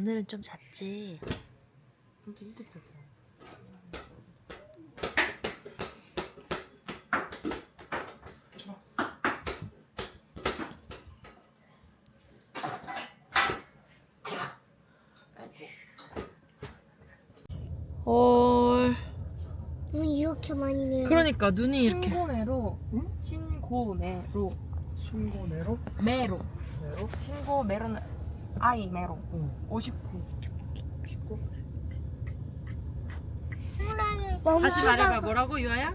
오늘은 좀 잤지. 진짜 일찍 잤잖아. 헐. 눈 이렇게 많이 내요. 그러니까 눈이 이렇게. 신고매로 신고매로 신고내로? 매로 내로? 신고매로는 아이 매로 응. 59 너무 다시 크다고. 말해봐. 뭐라고 유아야?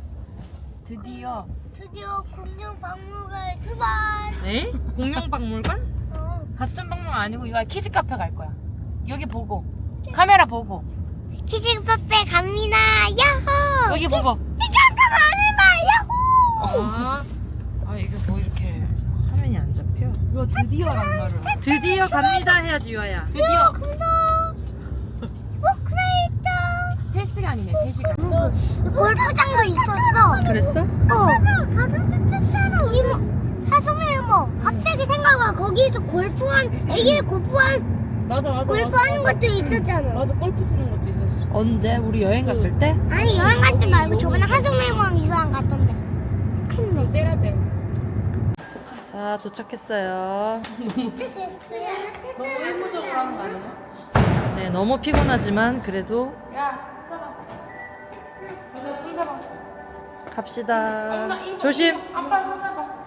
드디어 드디어 공룡 박물관 출발. 에? 공룡박물관? 어. 가점 박물관 아니고 이거 키즈 카페 갈 거야 여기 보고 카메라 보고 키즈 카페 갑니다. 야호. 여기 보고 키즈 카페 아니다. 야호. 아, 아 이게 뭐 이렇게 화면이 안 잡혀? 이거 드디어란 말을 드디어 갑니다 해야지 유아야. 드디어 간다. 어 그래 있다. 3시간이네 3시간 골프장도 있었어. 그랬어? 어. 가슴. 이모. 하수미 이모. 갑자기 생각나 거기서 골프한 애기 골프한 맞아 맞아 골프하는 것도 있었잖아. 맞아 골프 치는 것도 있었어 언제? 우리 여행 갔을 때? 아니 여행 갔을 말고 저번에 하수미 이모랑 유한 갔던데. 큰데. 세라제 자 도착했어요. 진짜 됐어요. 너무 일부적으로 하는 거 아니야? 네 너무 피곤하지만 그래도 야 잡아 손손 잡아 갑시다. 엄마, 이거 조심. 아빠 손 잡아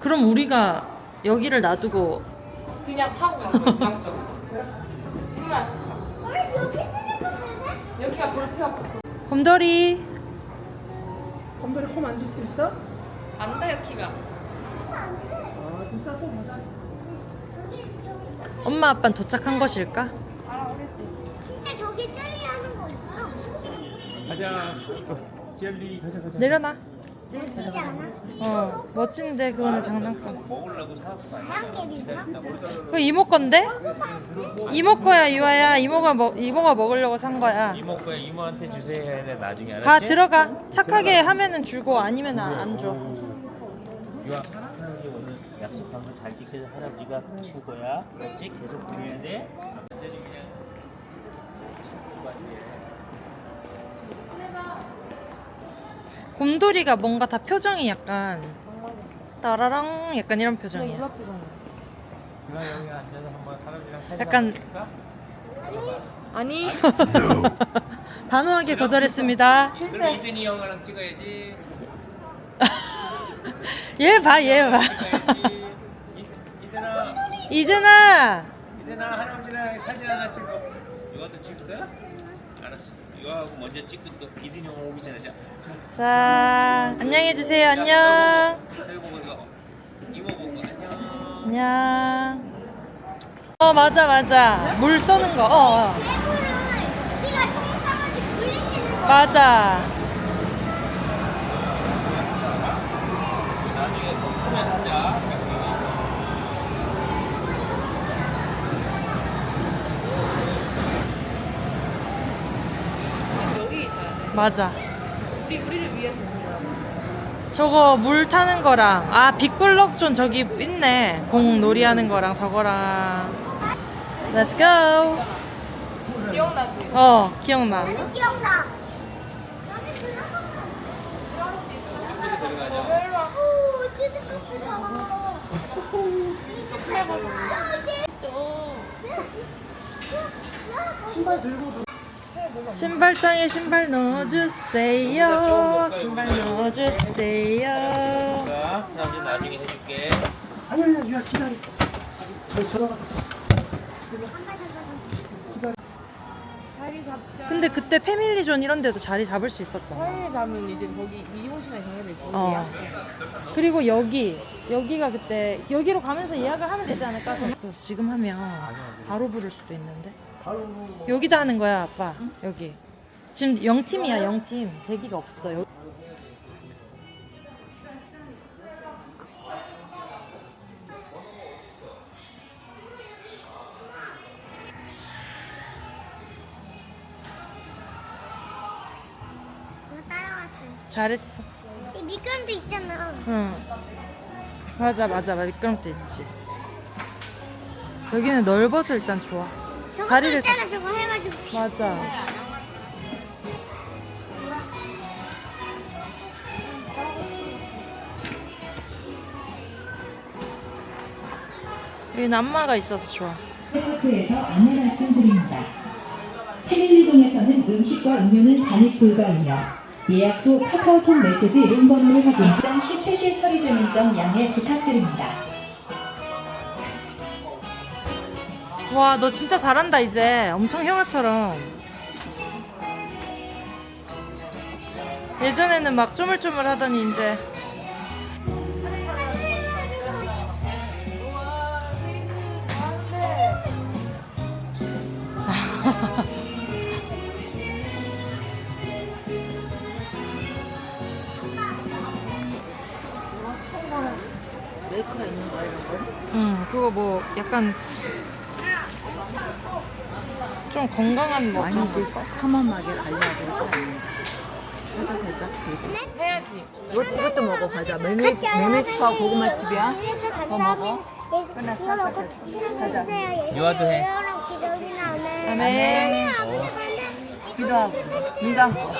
그럼 우리가 여기를 놔두고 그냥 타고 간 거야 양쪽 엄마 여기가 골프야 곰돌이 곰돌이 코 만질 수 있어? 안 닿요 키가 아, 이따 또 보자. 엄마 아빠는 도착한 것일까? 진짜 저기 젤리 하는 거 있어. 가자. 젤리 가자 가자. 내려놔. 멋지지 않아? 어 멋진데 그거는 장난감. 바람개비인가? 그거 이모 건데? 이모 거야 유아야. 이모가 먹 이모가 먹으려고 산 거야. 이모 거야 이모한테 주세요 해야 돼 나중에 알았지? 가 들어가. 착하게 하면은 주고 아니면 안, 안 줘. 유아 할아버지 오늘 약속한 거 잘 지켜서 할아버지가 최고야. 그렇지? 계속 그래야 돼. 완전히 그냥. 곰돌이가 뭔가 다 표정이 약간 따라랑 약간 이런 표정이야. 표정 유아 여기 앉아서 한번 할아버지랑 사진 약간- 찍을까? 아니 단호하게 거절했습니다. 그럼 이든이 영화랑 찍어야지. 얘 봐, 얘 봐. 찍어야지. 이- 이든아, 이든아. 이든아 할아버지랑 사진 하나 찍어. 유아도 찍을 거야? 알았어. 유아하고 먼저 찍고 또 이든이 영화 오기 전에 자. 자, 안녕해 주세요. 안녕. 여기 보고 이거 이모 보고 안녕. 안녕. 어, 맞아, 맞아. 물 쏘는 거. 어, 어. 네가 물리치는 거. 맞아. 나중에 또 크면 하자. 여기 있어야 돼 맞아. 우리 우리를 위해서 거야. 저거 물 타는 거랑 아 빅블럭존 저기 있네. 공 놀이하는 거랑 저거랑. Let's go. 기억나지? 어 기억나. 기억나. 오, 진짜 신발 들고 들 신발장에 신발 넣어주세요 신발 넣어주세요 자, 나중에 나중에 해줄게. 아니, 아니, 유아 기다려. 저 들어가서 봤어. 자리 잡자 근데 그때 패밀리존 이런 데도 자리 잡을 수 있었잖아 자리를 잡으면 이제 거기 이호 시간이 정해져 있어 어. 그리고 여기 여기가 그때 여기로 가면서 예약을 하면 되지 않을까? 그래서 지금 하면 바로 부를 수도 있는데 여기다 하는 거야 아빠. 여기. 지금 0팀이야 0팀. 대기가 없어. 여기. 잘했어. 이 미끄럼도 있잖아. 응. 맞아 맞아 미끄럼틀 있지. 여기는 넓어서 일단 좋아 자리를 있잖아 저거 해가지고 맞아 여기 남마가 있어서 좋아 테마크에서 안내 말씀드립니다. 패밀리존에서는 음식과 음료는 단입 불가이며 예약 후 카카오톡 메시지 룸번호를 확인. 입장 시 퇴실 처리되는 점 양해 부탁드립니다. 와 너 진짜 잘한다 이제. 엄청 형아처럼. 예전에는 막 쪼물쪼물 하더니 이제. 메이커가 있는 거야 이런 거? 응 그거 뭐 약간 좀 건강한 뭐 아니 거. 이게 꼭 탐험하게 가려고 하지 않는다 살짝 살짝 해야지. 이것, 이것도 먹어 가자. 메메, 메메치파 고구마칩이야? 뭐 먹어? 끝났어, 살짝 가자. 가자. 유아도 해. 아멘. 기도하고. 눈 감고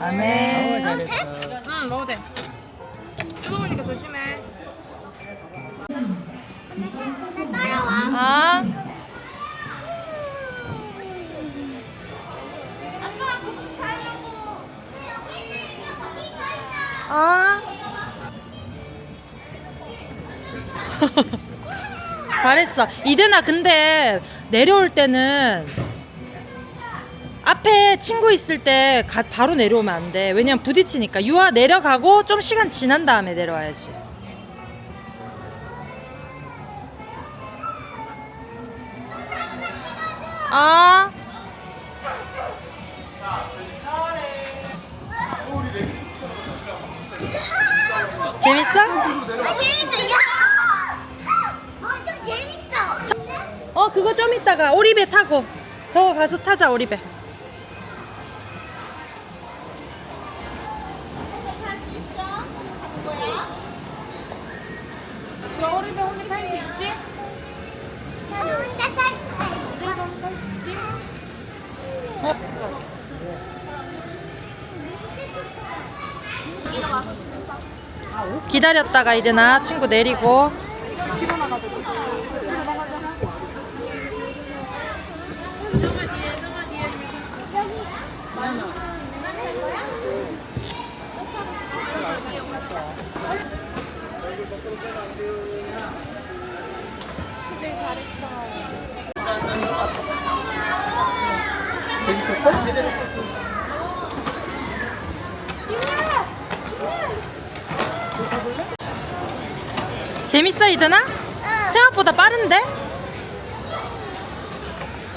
아멘. 어, 잘했어. 응, 먹어도 돼. 뜨거우니까 조심해. 아 아. 잘했어. 이든아, 근데 내려올 때는 앞에 친구 있을 때 가- 바로 내려오면 안 돼. 왜냐면 부딪히니까. 유아 내려가고 좀 시간 지난 다음에 내려와야지. 아. 재밌어? 아 재밌어. 야. 엄청 재밌어. 어 그거 좀 이따가 오리배 타고 저거 가서 타자 오리배 기다렸다가 이제 나 친구 내리고. 재밌어 이드나? 생각보다 빠른데?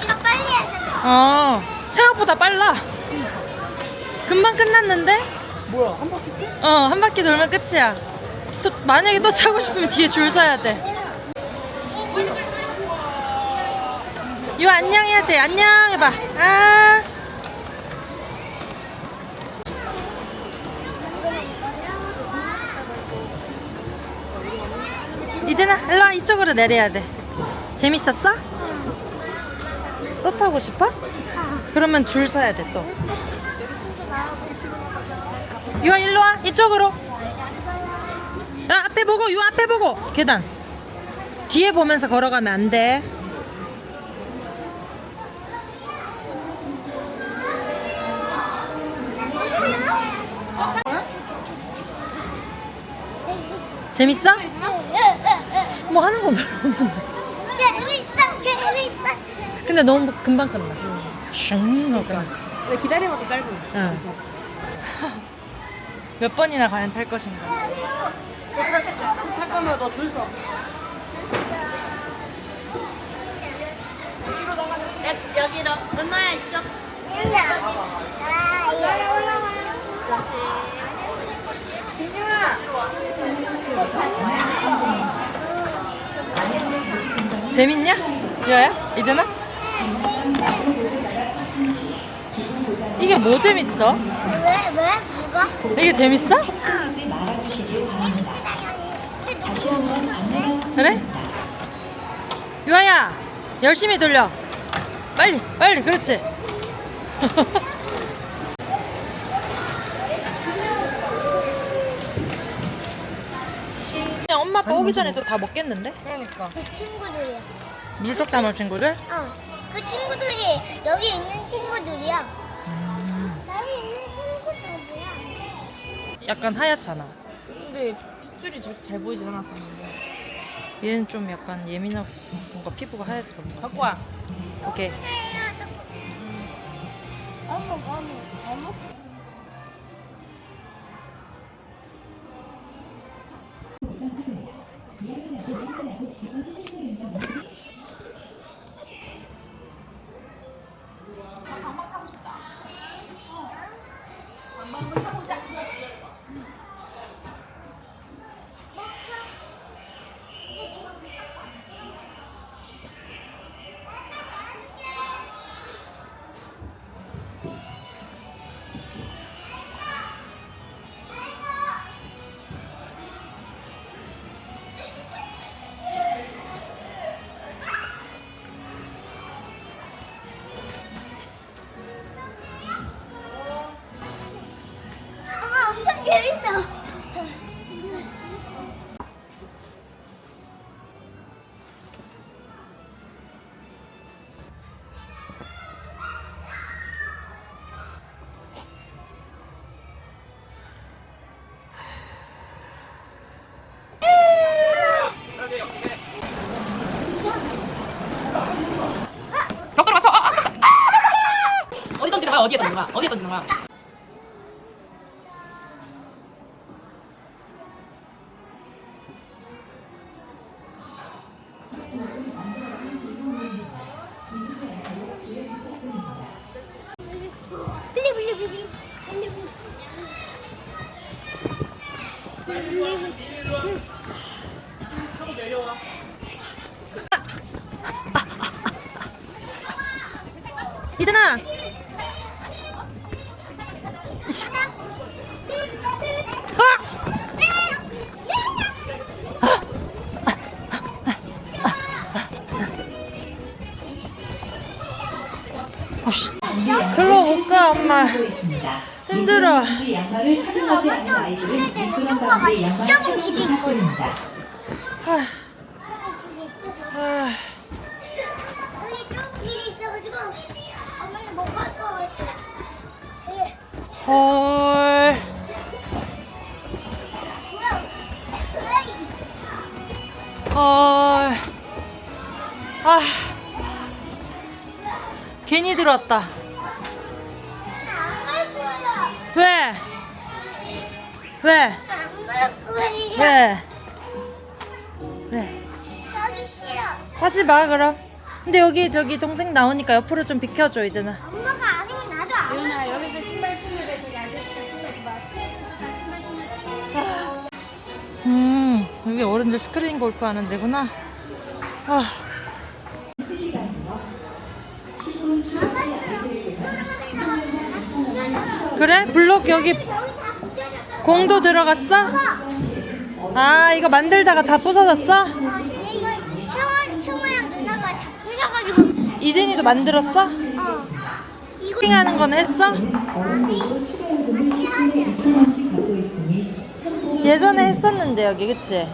이거 빨리 해서. 어 생각보다 빨라 금방 끝났는데? 뭐야 한 바퀴 또? 어한 바퀴 돌면 끝이야 또 만약에 또 타고 싶으면 뒤에 줄 서야 돼 이거 안녕 해야지 안녕 해봐 아 이드나 이쪽으로 내려야 돼. 재밌었어? 또 타고 싶어? 그러면 줄 서야 돼 또. 유아 일로 와. 이쪽으로. 야 앞에 보고 유아 앞에 보고. 계단. 뒤에 보면서 걸어가면 안 돼. 재밌어? 뭐 하는 거 별로 없는데. 재밌어, 재밌어. 근데 너무 금방 끝나. 슝 하고. 끝나 왜 기다리는 것도 짧은 응. 몇 번이나 과연 탈 것인가? 탈 거면 너줄 서. 여기로. 은호야 있죠? 아, 이거 올라가요. 재밌냐? 유아야? 이드나? 이게 뭐 재밌어? 왜, 왜? 이거? 이게 재밌어? 그래? 유아야 열심히 돌려 빨리 빨리 그렇지 그냥 엄마 아빠 오기 전에 또 다 먹겠는데? 그러니까. 그 친구들이야. 물속 담을 친구들? 어. 그 친구들이 여기 있는 친구들이야. 여기 있는 친구들이야. 약간 하얗잖아 근데 핏줄이 저렇게 잘 보이진 않았었는데. 얘는 좀 약간 예민하고 뭔가 피부가 하얘서 그런 거 같아 갖고 와. 오케이 어묵 어묵 어묵. 던지는 거야? 어디 힘들어. 아. 여기 헐? 헐. 아. 괜히 들어왔다. 왜? 안 갈 거야. 왜? 왜? 가기 싫어. 하지 마, 그럼. 근데 여기 저기 동생 나오니까 옆으로 좀 비켜줘, 이제는. 엄마가 아니면 나도 안 갈. 여기서 신발 신으래. 저기 아저씨가 신발 봐. 음, 여기 어른들 스크린 골프 하는 데구나. 아, 3시간이요. 10분 추가지 아이들을 위한 그래? 블록 여기. 공도 들어갔어? 아, 이거 만들다가 다 부서졌어? 이든이도 만들었어? 어. 이거 핑하는 건 했어? 어른들도 추가 요금을 10분에 2,000원씩 받고 있으니 참고 예전에 했었는데 여기 그치?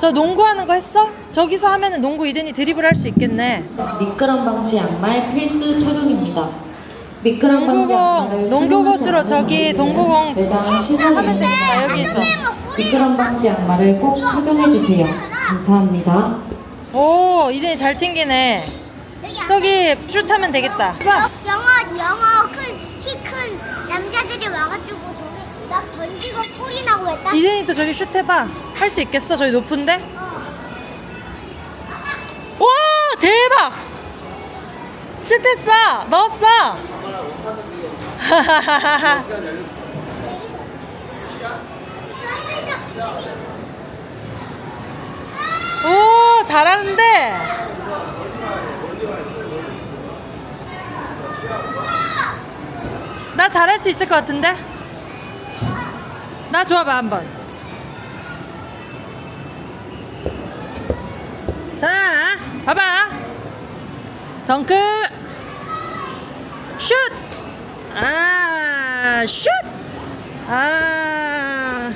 저 농구하는 거 했어? 저기서 하면은 농구 이든이 드리블 할 수 있겠네 미끄럼 방지 양말 필수 착용입니다. 미끄럼 방지 양말을 농구공, 농구 착용하지 곳으로 않은 저기 시설 하면 있는 여기 있어 미끄럼 방지 양말을 꼭 착용해 주세요. 감사합니다. 오 이든이 잘 튕기네 저기 슛 하면 되겠다 봐 영어 영어 큰키 큰 남자들이 와가지고 저기 막 던지고 꼴이 나고 했다. 이든이 또 저기 슛 해봐 할 수 있겠어? 저기 높은데? 어. 와 대박 슛했어 넣었어 오 잘하는데 나 잘할 수 있을 것 같은데 아, 나 좋아봐 한번. 자, 봐봐. 덩크. 슛. 아, 슛. 아.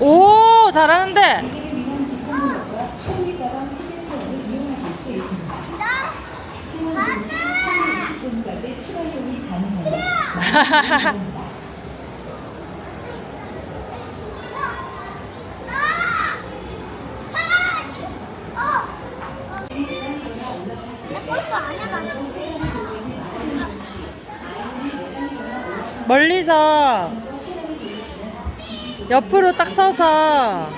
오, 잘하는데. 이용하실 수 있습니다. 나 시험 시 2020분까지 추가 이용이 가능하니 많은 이용입니다. 골프 안 해봤어. 멀리서 옆으로 딱 서서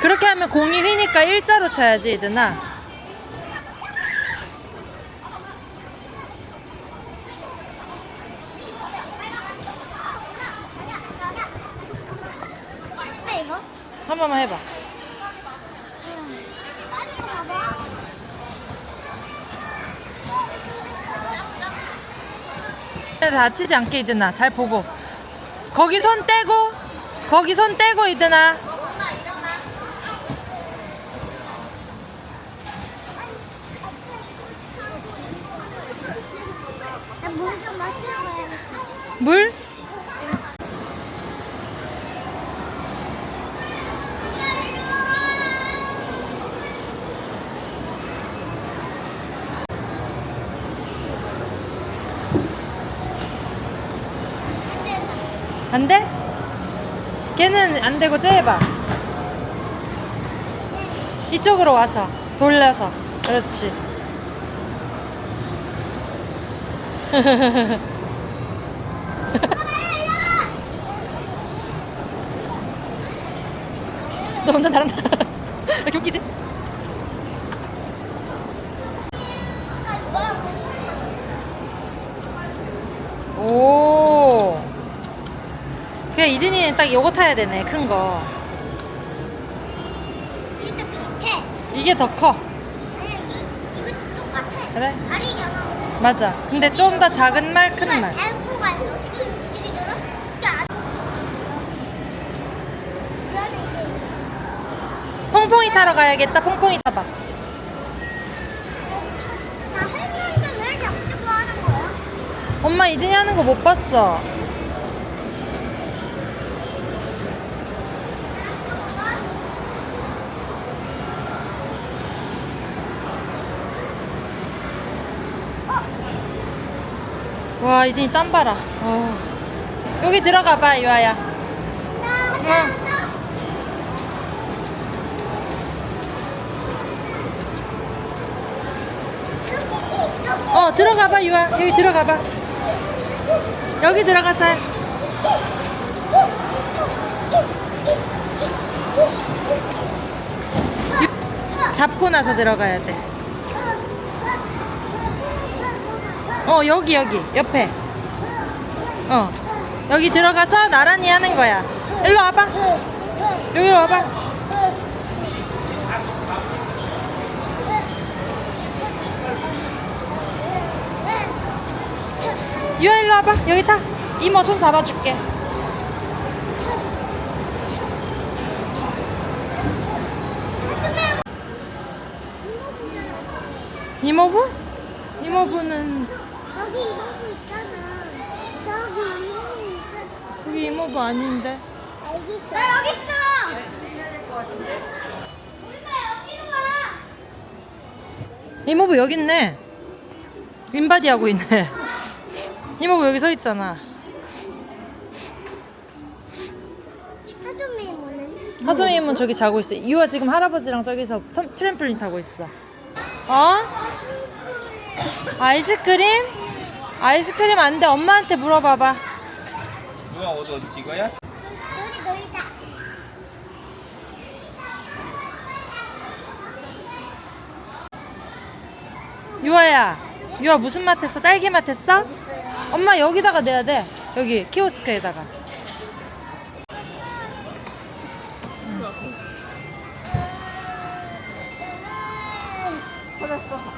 그렇게 하면 공이 휘니까 일자로 쳐야지 이드나? 한 번만 해봐. 다치지 않게 이드나. 잘 보고. 거기 손 떼고 거기 손 떼고 이드나. 나물 좀 마시러 가야겠다. 물 안 돼? 걔는 안 되고 쟤 해봐. 이쪽으로 와서 돌려서 그렇지. 너 운전 잘한다. 왜 이렇게 웃기지? 오. 그냥 이든이는 딱 요거 타야 되네, 큰 거. 이것도 비슷해. 이게 더 커. 아니야 이거 이거 똑같아. 그래? 알이잖아. 맞아. 근데 좀 더 작은 말, 큰 말. 밟고 가야 돼. 어떻게 움직이더라? 이게 안. 미안해 이게. 퐁퐁이 타러 가야겠다. 퐁퐁이 타봐. 나 했는데 왜 자꾸 하는 거야? 엄마 이든이 하는 거 못 봤어. 와 이든이 땀 봐라. 어. 여기 들어가 봐 유아야. 응. 여기. 어 들어가 봐 유아. 여기 들어가 봐. 여기 들어가서 해. 잡고 나서 들어가야 돼. 어 여기 여기 옆에. 어 여기 들어가서 나란히 하는 거야. 일로 와봐. 여기로 와봐. 유아 일로 와봐. 여기 타. 이모 손 잡아줄게. 이모부? 이모부는 저기 이모부 있잖아. 저기 이모부 있잖아. 여기 이모부 아닌데. 알겠어. 나 여기 있어. 엄마 여기로 와. 이모부 여기 있네. 인바디 하고 있네. 이모부 여기 서 있잖아. 하도메 뭐는? 하소임은 저기 자고 있어. 유아 지금 할아버지랑 저기서 텀- 트램플린 타고 있어. 어? 아이스크림? 아이스크림 안 돼. 엄마한테 물어봐봐. 누가 어디 어디 찍어야? 여기 놀자. 유아야. 유아 무슨 맛 했어? 딸기 맛 했어? 엄마 여기다가 내야 돼. 여기 키오스크에다가. 응. 터졌어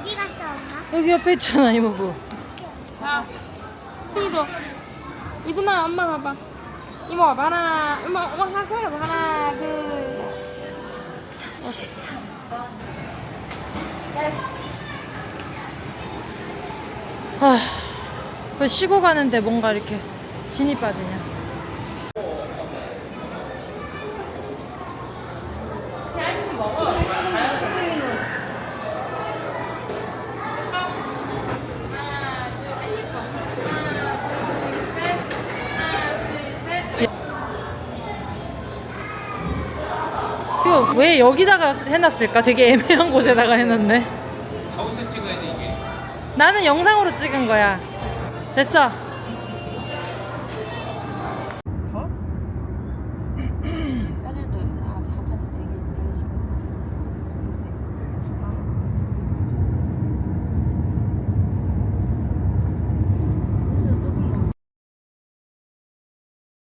어디 갔어 엄마? 여기 옆에 있잖아 이모부. 이도 이두만 엄마 봐봐 이모 봐봐 하나 엄마 엄마 하나 카메라 봐 하나 둘 아, 왜 쉬고 가는데 뭔가 이렇게 진이 빠지냐? 왜 여기다가 해놨을까? 되게 애매한 곳에다가 해놨네. 저기서 찍어야 돼 이게. 나는 영상으로 찍은 거야. 됐어.